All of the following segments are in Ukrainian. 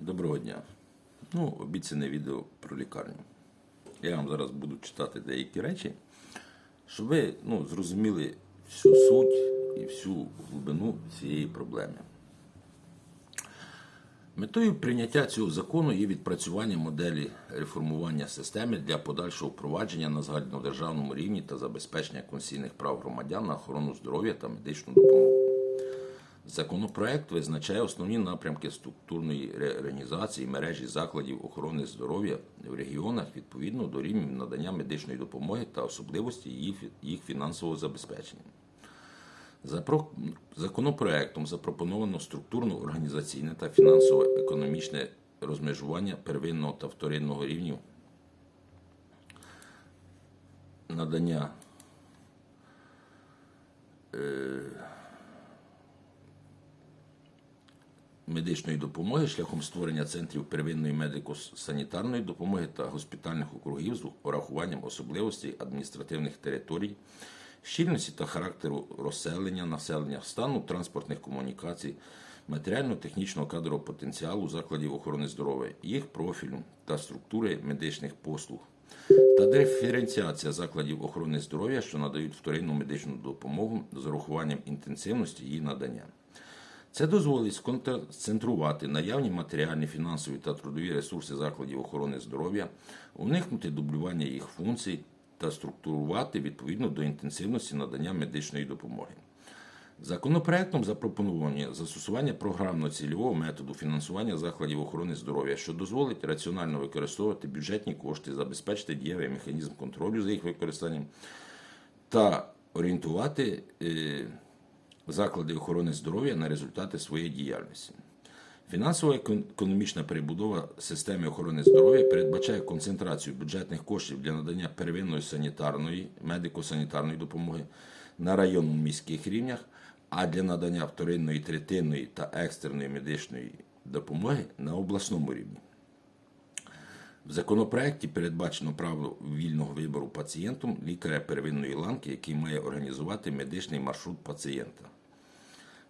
Доброго дня. Ну, обіцяне відео про лікарню. Я вам зараз буду читати деякі речі, щоб ви ну, зрозуміли всю суть і всю глибину цієї проблеми. Метою прийняття цього закону є відпрацювання моделі реформування системи для подальшого впровадження на загальнодержавному рівні та забезпечення конституційних прав громадян на охорону здоров'я та медичну допомогу. Законопроект визначає основні напрямки структурної реорганізації мережі закладів охорони здоров'я в регіонах відповідно до рівнів надання медичної допомоги та особливості їх, фінансового забезпечення. Законопроектом запропоновано структурно організаційне та фінансово-економічне розмежування первинного та вторинного рівнів надання медичної допомоги шляхом створення центрів первинної медико-санітарної допомоги та госпітальних округів з урахуванням особливостей адміністративних територій, щільності та характеру розселення населення, стану транспортних комунікацій, матеріально-технічного кадрового потенціалу закладів охорони здоров'я, їх профілю та структури медичних послуг. Та диференціація закладів охорони здоров'я, що надають вторинну медичну допомогу з урахуванням інтенсивності її надання. Це дозволить сконцентрувати наявні матеріальні, фінансові та трудові ресурси закладів охорони здоров'я, уникнути дублювання їх функцій та структурувати відповідно до інтенсивності надання медичної допомоги. Законопроектом запропоновані застосування програмно-цільового методу фінансування закладів охорони здоров'я, що дозволить раціонально використовувати бюджетні кошти, забезпечити дієвий механізм контролю за їх використанням та орієнтувати е, заклади охорони здоров'я на результати своєї діяльності. Фінансово-економічна перебудова системи охорони здоров'я передбачає концентрацію бюджетних коштів для надання первинної санітарної, медико-санітарної допомоги на районному міських рівнях, а для надання вторинної, третинної та екстреної медичної допомоги на обласному рівні. В законопроекті передбачено право вільного вибору пацієнтом лікаря первинної ланки, який має організувати медичний маршрут пацієнта.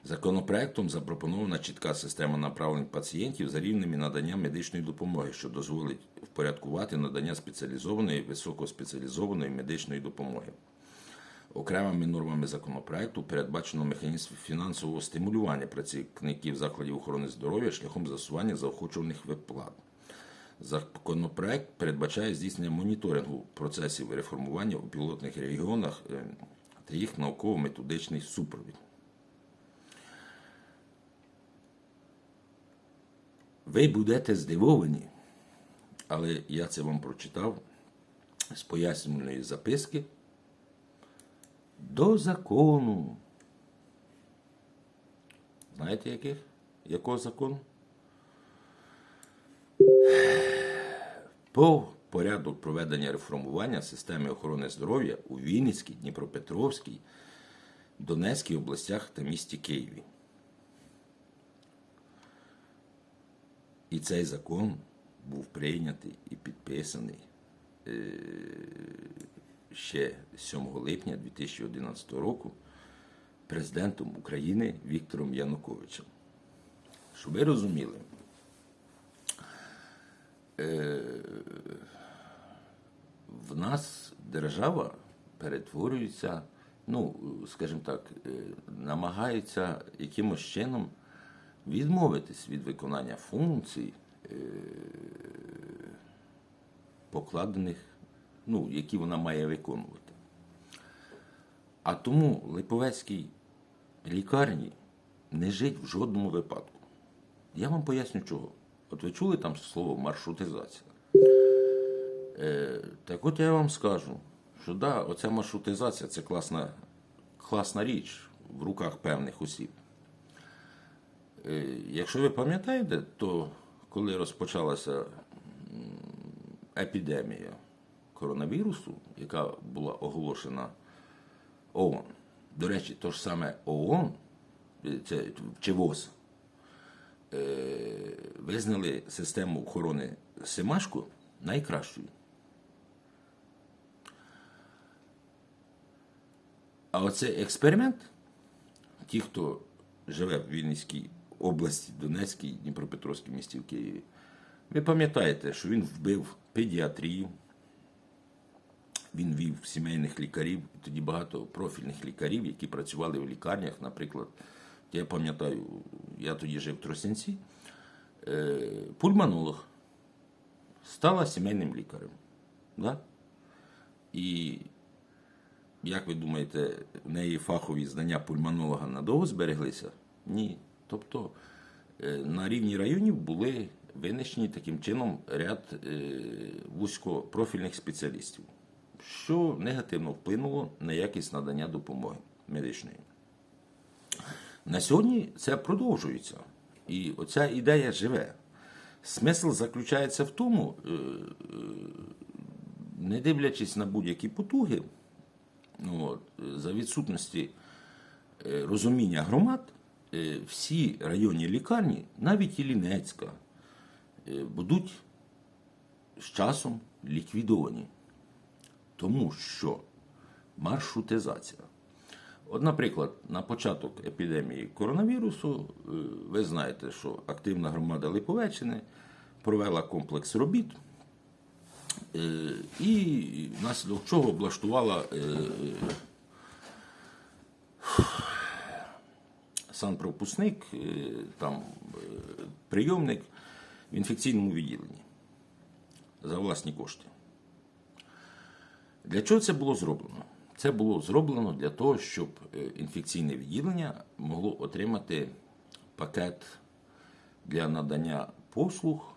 Законопроектом запропонована чітка система направлень пацієнтів за рівнями надання медичної допомоги, що дозволить впорядкувати надання спеціалізованої високоспеціалізованої медичної допомоги. Окремими нормами законопроекту передбачено механізм фінансового стимулювання працівників закладів охорони здоров'я шляхом засування заохочуваних виплат. Законопроект передбачає здійснення моніторингу процесів реформування у пілотних регіонах е, та їх науково-методичний супровід. Ви будете здивовані, але я це вам прочитав з пояснювальної записки до закону. Знаєте яких? Якого закону? По порядок проведення реформування системи охорони здоров'я у Вінницькій, Дніпропетровській, Донецькій областях та місті Києві. І цей закон був прийнятий і підписаний е, ще 7 липня 2011 року президентом України Віктором Януковичем. Щоб ви розуміли, е, в нас держава перетворюється, ну, скажімо так, е, намагається якимось чином відмовитись від виконання функцій, е, покладених, ну, які вона має виконувати. А тому Липовецькій лікарні не жить в жодному випадку. Я вам поясню чого. От ви чули там слово маршрутизація? Е, так от я вам скажу, що да, оця маршрутизація це класна, класна річ в руках певних осіб. Е, Якщо ви пам'ятаєте, то коли розпочалася епідемія коронавірусу, яка була оголошена ООН, до речі, то ж саме ООН, е, це чи ВОЗ, е, визнали систему охорони Семашку найкращою. А оцей експеримент, ті, хто живе в Вінницькій області, Донецькій, Дніпропетровській місті в Києві. Ви пам'ятаєте, що він вбив педіатрію, він вів сімейних лікарів, тоді багато профільних лікарів, які працювали в лікарнях. Наприклад, я пам'ятаю, я тоді жив в Тросинці, е, пульмонолог стала сімейним лікарем. Да? І як ви думаєте, в неї фахові знання пульмонолога надовго збереглися? Ні. Тобто е, на рівні районів були винищені таким чином ряд е, вузькопрофільних спеціалістів, що негативно вплинуло на якість надання допомоги медичної. На сьогодні це продовжується. І оця ідея живе. Смисл заключається в тому, е, не дивлячись на будь-які потуги, ну, за відсутності розуміння громад, всі районні лікарні, навіть і е, будуть з часом ліквідовані. Тому що маршрутизація. От, наприклад, на початок епідемії коронавірусу, е, ви знаєте, що активна громада Липовеччини провела комплекс робіт е, і внаслідок чого облаштувала е, санпропускник, е, там е, прийомник в інфекційному відділенні за власні кошти. Для чого це було зроблено? Це було зроблено для того, щоб е, інфекційне відділення могло отримати пакет для надання послуг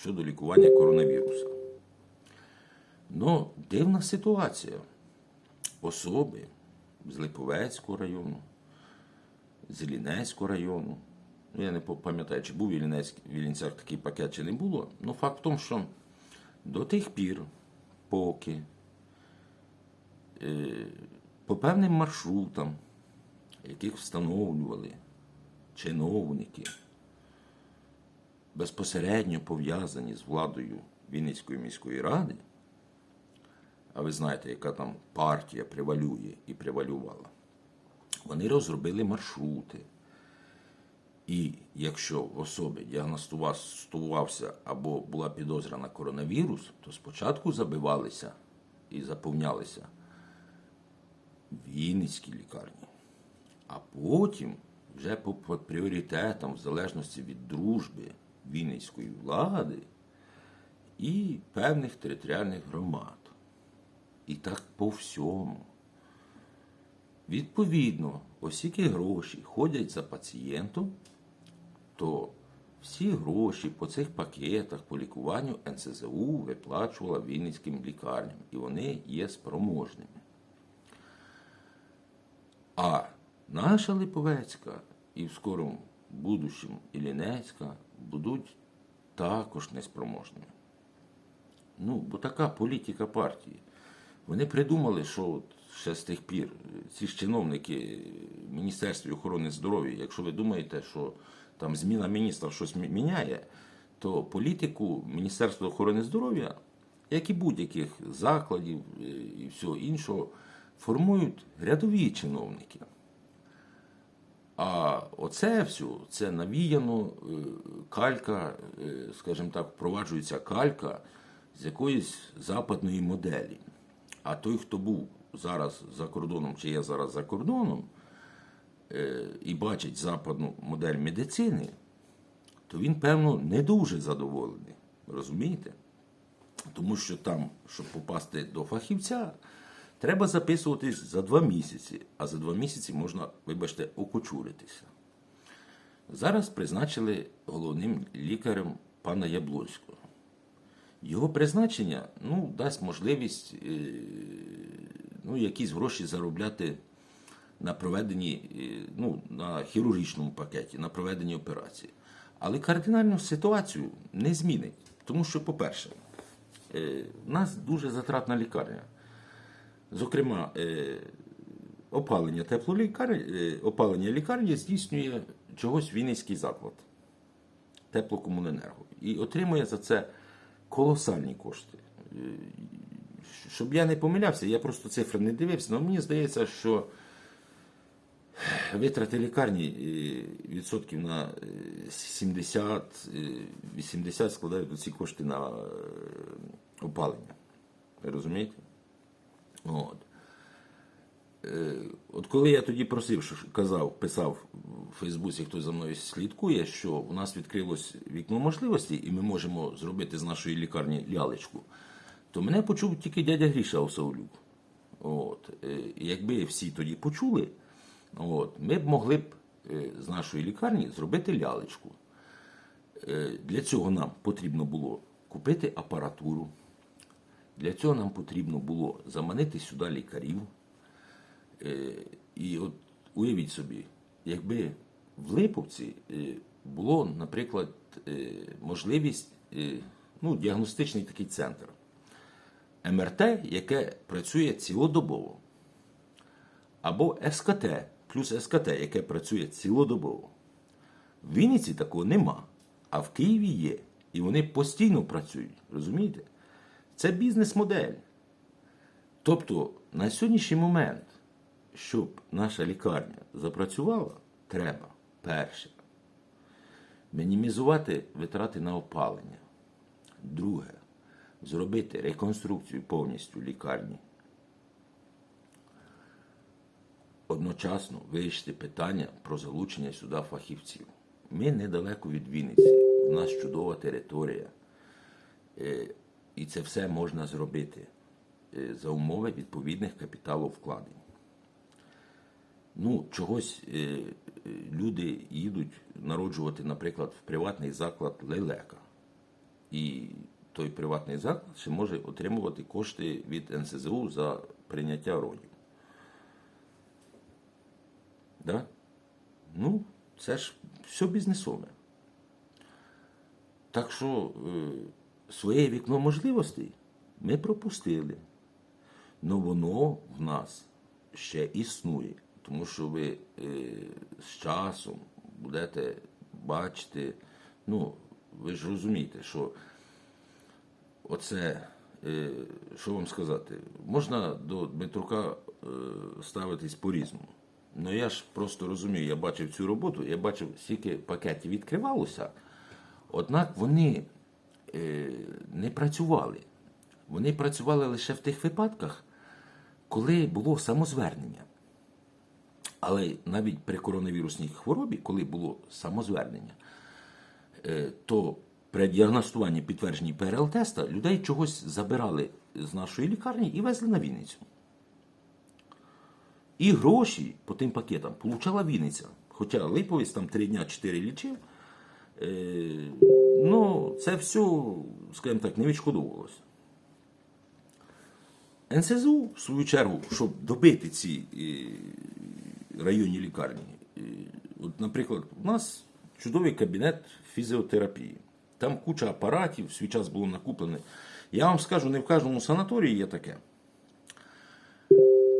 щодо лікування коронавіруса. Ну, дивна ситуація. Особи з Липовецького району, з Іллінецького району. Ну, я не пам'ятаю, чи був в Іллінцях такий пакет, чи не було. Ну, факт в тому, що до тих пір, поки е, по певним маршрутам, яких встановлювали чиновники, безпосередньо пов'язані з владою Вінницької міської ради, а ви знаєте, яка там партія превалює і превалювала, вони розробили маршрути. І якщо в особи діагностувався або була підозра на коронавірус, то спочатку забивалися і заповнялися Вінницькі лікарні, а потім вже по, по пріоритетам, в залежності від дружби Вінницької влади і певних територіальних громад. І так по всьому. Відповідно, оскільки гроші ходять за пацієнтом, то всі гроші по цих пакетах по лікуванню НСЗУ виплачувала Вінницьким лікарням, і вони є спроможними. А наша Липовецька і в скорому будущому Іллінецька будуть також неспроможними. Ну, бо така політика партії. Вони придумали, що от ще з тих пір ці ж чиновники Міністерстві охорони здоров'я, якщо ви думаєте, що там зміна міністра щось міняє, то політику Міністерства охорони здоров'я, як і будь-яких закладів е, і всього іншого, формують рядові чиновники. А оце все, це навіяно е, калька, е, скажімо так, впроваджується калька з якоїсь западної моделі. А той, хто був зараз за кордоном, чи є зараз за кордоном, е, і бачить западну модель медицини, то він, певно, не дуже задоволений. Розумієте? Тому що там, щоб попасти до фахівця, треба записуватись за два місяці, а за два місяці можна, вибачте, окочуритися. Зараз призначили головним лікарем пана Яблонського. Його призначення ну, дасть можливість е, ну, якісь гроші заробляти на проведенні, е, ну, на хірургічному пакеті, на проведенні операції. Але кардинальну ситуацію не змінить. Тому що, по-перше, е, в нас дуже затратна лікарня. Зокрема, е, опалення теплолікарні, опалення лікарні здійснює чогось Вінницький заклад теплокомуненерго. І отримує за це колосальні кошти. Е, Щоб я не помилявся, я просто цифри не дивився, але мені здається, що Витрати лікарні е, відсотків на е, 70-80 складають ці кошти на е, опалення. Розумієте? От. Е, От коли я тоді просив, що казав, писав в Фейсбуці, хто за мною слідкує, що у нас відкрилось вікно можливостей, і ми можемо зробити з нашої лікарні лялечку, то мене почув тільки дядя Гріша Осаулюк. От. е, якби всі тоді почули, от, ми б могли б е, з нашої лікарні зробити лялечку. Е, Для цього нам потрібно було купити апаратуру. Для цього нам потрібно було заманити сюди лікарів. І от уявіть собі, якби в Липовці було, наприклад, можливість, ну, діагностичний такий центр. МРТ, яке працює цілодобово. Або СКТ, плюс СКТ, яке працює цілодобово. В Вінниці такого нема, а в Києві є. І вони постійно працюють. Розумієте? Це бізнес-модель. Тобто, на сьогоднішній момент, щоб наша лікарня запрацювала, треба перше мінімізувати витрати на опалення. Друге зробити реконструкцію повністю лікарні. Одночасно вирішити питання про залучення сюди фахівців. Ми недалеко від Вінниці, у нас чудова територія. Е, І це все можна зробити е, за умови відповідних капіталовкладень. Ну, чогось е, люди їдуть народжувати, наприклад, в приватний заклад лелека. І той приватний заклад ще може отримувати кошти від НСЗУ за прийняття родів. Да? Ну, це ж все бізнесове. Так що е, своє вікно можливостей ми пропустили. Но воно в нас ще існує. Тому що ви е, з часом будете бачити, ну, ви ж розумієте, що оце, е, що вам сказати, можна до Дмитрука е, ставитись по-різному. Ну я ж просто розумію, я бачив цю роботу, я бачив, скільки пакетів відкривалося, однак вони е, не працювали. Вони працювали лише в тих випадках, коли було самозвернення. Але навіть при коронавірусній хворобі, коли було самозвернення, то при діагностуванні підтвердженні ПРЛ-теста людей чогось забирали з нашої лікарні і везли на Вінницю. І гроші по тим пакетам получала Вінниця. Хоча Липовець там 3 дня 4 лічив, е, ну це все, скажімо так, не відшкодовувалося. НСЗУ, в свою чергу, щоб добити ці е, районні лікарні. е, От, наприклад, у нас чудовий кабінет фізіотерапії. Там куча апаратів, в свій час було накуплене. Я вам скажу, не в кожному санаторії є таке.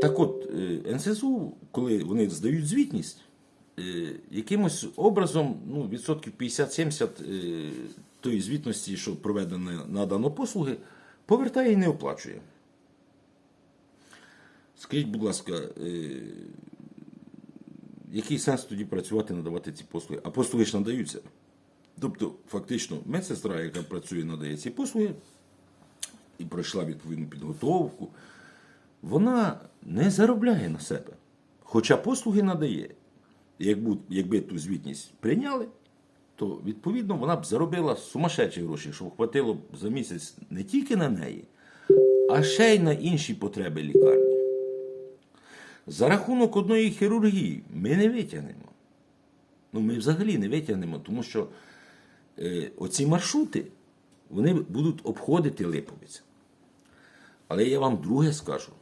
Так от, е, НСЗУ, коли вони здають звітність, е, якимось образом, ну, відсотків 50-70 е, тої звітності, що проведено надано послуги, повертає і не оплачує. Скажіть, будь ласка, який сенс тоді працювати, надавати ці послуги? А послуги ж надаються. Тобто, фактично, медсестра, яка працює, надає ці послуги і пройшла відповідну підготовку, вона не заробляє на себе. Хоча послуги надає. Якби, ту звітність прийняли, то відповідно вона б заробила сумасшедші гроші, щоб хватило б за місяць не тільки на неї, а ще й на інші потреби лікарні. За рахунок одної хірургії ми не витягнемо. Ну, ми взагалі не витягнемо, тому що оці маршрути вони будуть обходити Липовець. Але я вам друге скажу.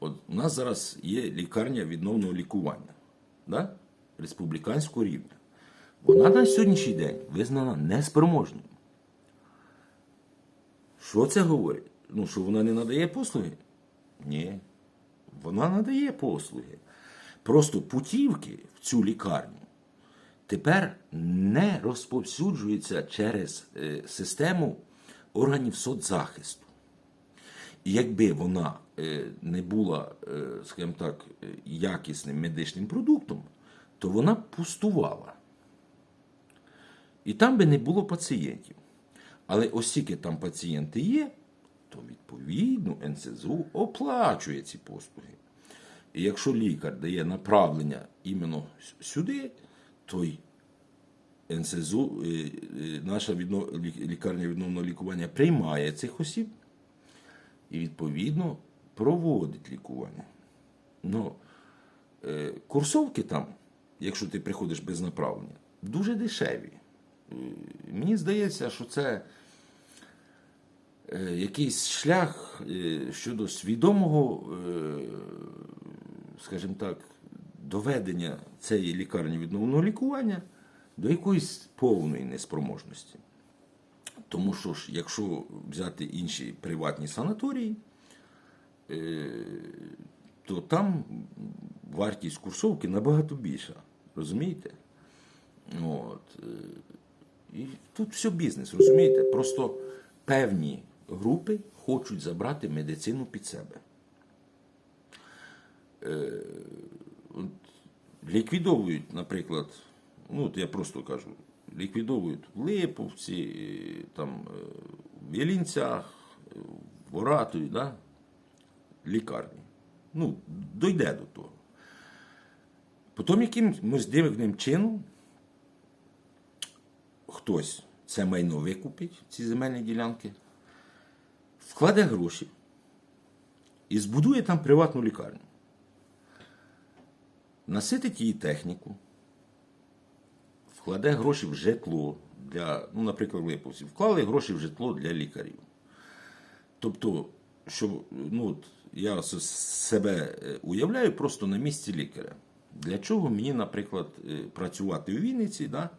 От у нас зараз є лікарня відновного лікування да? республіканського рівня. Вона на сьогоднішній день визнана неспроможною. Що це говорить? Ну, що вона не надає послуги? Ні. Вона надає послуги. Просто путівки в цю лікарню тепер не розповсюджуються через е, систему органів соцзахисту. І якби вона е, не була, е, скажімо так, якісним медичним продуктом, то вона пустувала. І там би не було пацієнтів. Але оскільки там пацієнти є, то відповідно НСЗУ оплачує ці послуги. І якщо лікар дає направлення іменно сюди, то й НСЗУ, е, е, наша відно- лікарня відновного лікування приймає цих осіб і відповідно проводить лікування. Ну, е, курсовки там, якщо ти приходиш без направлення, дуже дешеві. Мені здається, що це якийсь шлях щодо свідомого, скажімо так, доведення цієї лікарні відновного лікування до якоїсь повної неспроможності. Тому що ж, якщо взяти інші приватні санаторії, е, то там вартість курсовки набагато більша. Розумієте? От. е, І тут все бізнес, розумієте? Просто певні групи хочуть забрати медицину під себе. Ліквідовують, наприклад, ну от я просто кажу, ліквідовують в Липовці, там, е, в Єлінцях, е, в Оратові, да? лікарні. Ну, дойде до того. Потім якимось дивним чином хтось це майно викупить, ці земельні ділянки, вкладе гроші і збудує там приватну лікарню. Наситить її техніку, вкладе гроші в житло для, ну, наприклад, Липовців, вклали гроші в житло для лікарів. Тобто, що, ну, от я себе е, уявляю просто на місці лікаря. Для чого мені, наприклад, е, працювати у Вінниці, да?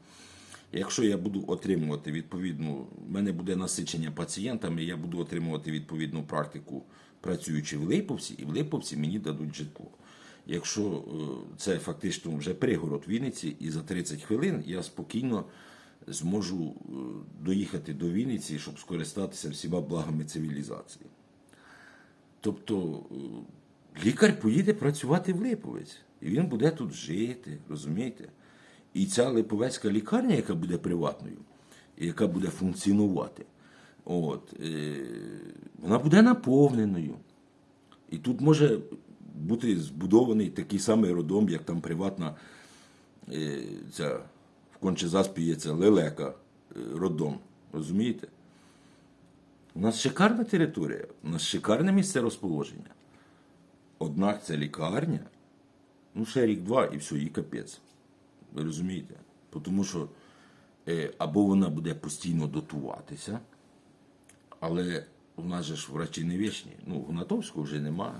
якщо я буду отримувати відповідну, в мене буде насичення пацієнтами, я буду отримувати відповідну практику, працюючи в Липовці, і в Липовці мені дадуть житло. Якщо е, це фактично вже пригород Вінниці, і за 30 хвилин я спокійно зможу е, доїхати до Вінниці, щоб скористатися всіма благами цивілізації. Тобто е, лікар поїде працювати в Липовець, і він буде тут жити, розумієте? І ця Липовецька лікарня, яка буде приватною, яка буде функціонувати, от, вона буде наповненою. І тут може бути збудований такий самий родом, як там приватна е, ця, в Кончезаспі є ця лелека е, родом. Розумієте? У нас шикарна територія, у нас шикарне місце розположення. Однак ця лікарня, ну ще рік-два і все, і капець. Ви розумієте? Тому що е, або вона буде постійно дотуватися, але у нас же ж врачі не вічні. Ну, Гнатовського вже немає.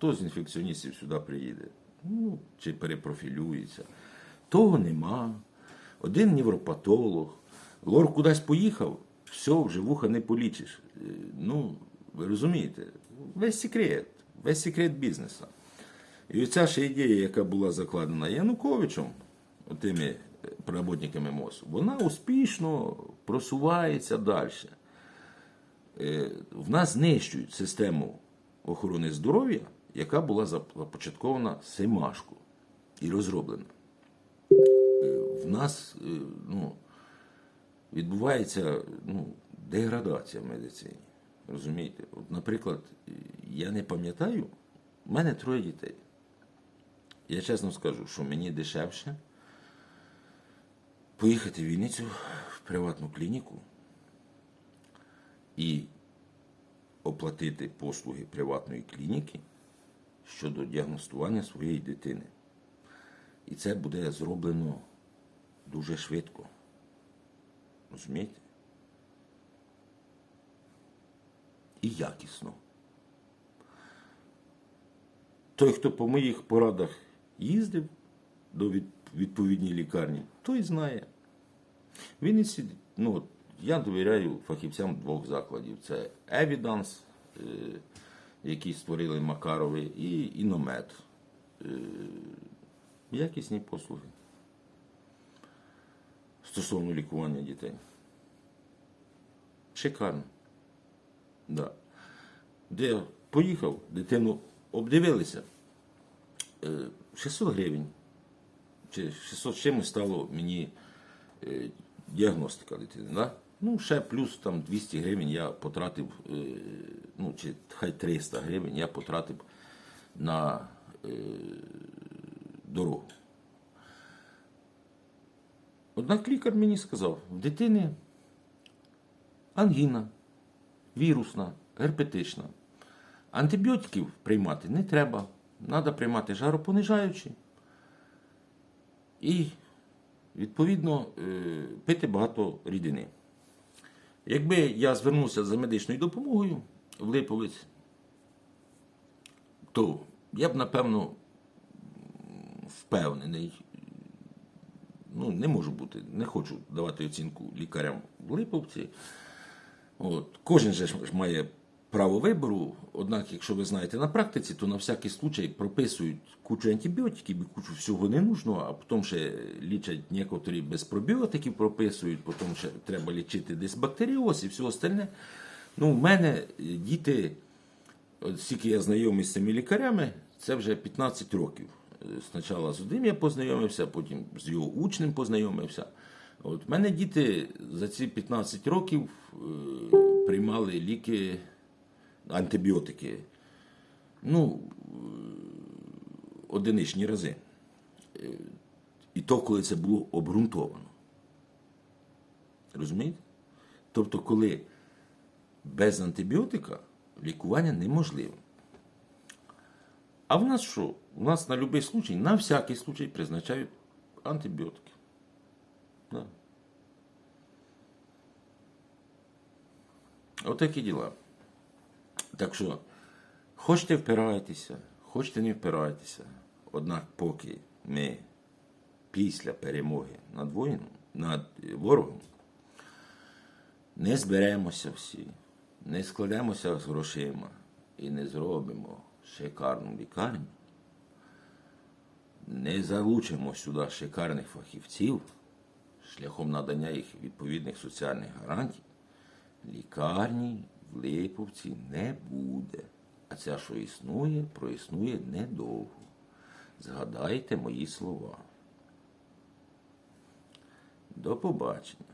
Хто з інфекціоністів сюди приїде? Ну, чи перепрофілюється. Того нема. Один невропатолог. Лор кудись поїхав, все, вже вуха не полічиш. Е, Ну, ви розумієте, весь секрет, весь секрет бізнесу. І оця ж ідея, яка була закладена Януковичем, тими проработниками МОЗ, вона успішно просувається далі. Е, В нас знищують систему охорони здоров'я, яка була започаткована Семашку і розроблена. Е, В нас е, ну, відбувається ну, деградація в медицині. Розумієте? От, наприклад, я не пам'ятаю, в мене троє дітей. Я чесно скажу, що мені дешевше поїхати в Вінницю в приватну клініку і оплатити послуги приватної клініки щодо діагностування своєї дитини. І це буде зроблено дуже швидко. Розумієте? І якісно. Той, хто по моїх порадах їздив до від- відповідній лікарні, той знає. В Вінниці, ну, я довіряю фахівцям двох закладів: це Evidence, е, які створили Макарови, і Іномед. Е, якісні послуги стосовно лікування дітей. Шикарно. Да. де поїхав, дитину обдивилися. Е, 600 гривень. Чи 600 з чимось стало мені е, діагностика дитини. Да? Ну, ще плюс там 200 гривень я потратив, е, ну, чи хай 300 гривень я потратив на е, дорогу. Однак лікар мені сказав, в дитини ангіна, вірусна, герпетична. Антибіотиків приймати не треба. Треба приймати жаропонижаючі і, відповідно, е, пити багато рідини. Якби я звернувся за медичною допомогою в Липовець, то я б, напевно, впевнений, ну, не можу бути, не хочу давати оцінку лікарям в Липовці. От. Кожен же має право вибору, однак, якщо ви знаєте на практиці, то на всякий случай прописують кучу антибіотиків і кучу всього ненужного, а потім ще лічать некоторі без пробіотиків прописують, потім ще треба лічити десь бактеріоз і все остальне. Ну, в мене діти, от я знайомий з цими лікарями, це вже 15 років. Е, Спочатку з одним я познайомився, потім з його учнем познайомився. От мене діти за ці 15 років е, приймали ліки, антибіотики. Ну, одиничні рази. Е, І то, коли це було обґрунтовано. Розумієте? Тобто, коли без антибіотика лікування неможливе. А в нас що? У нас на будь-який случай, на всякий случай призначають антибіотики. Да. Отакі діла. Так що, хочете впирайтеся, хочете не впирайтеся. Однак, поки ми після перемоги над воїном, над ворогом, не зберемося всі, не складемося з грошима і не зробимо шикарну лікарню, не залучимо сюди шикарних фахівців шляхом надання їх відповідних соціальних гарантій, лікарні в Липовці не буде. А ця, що існує, проіснує недовго. Згадайте мої слова. До побачення.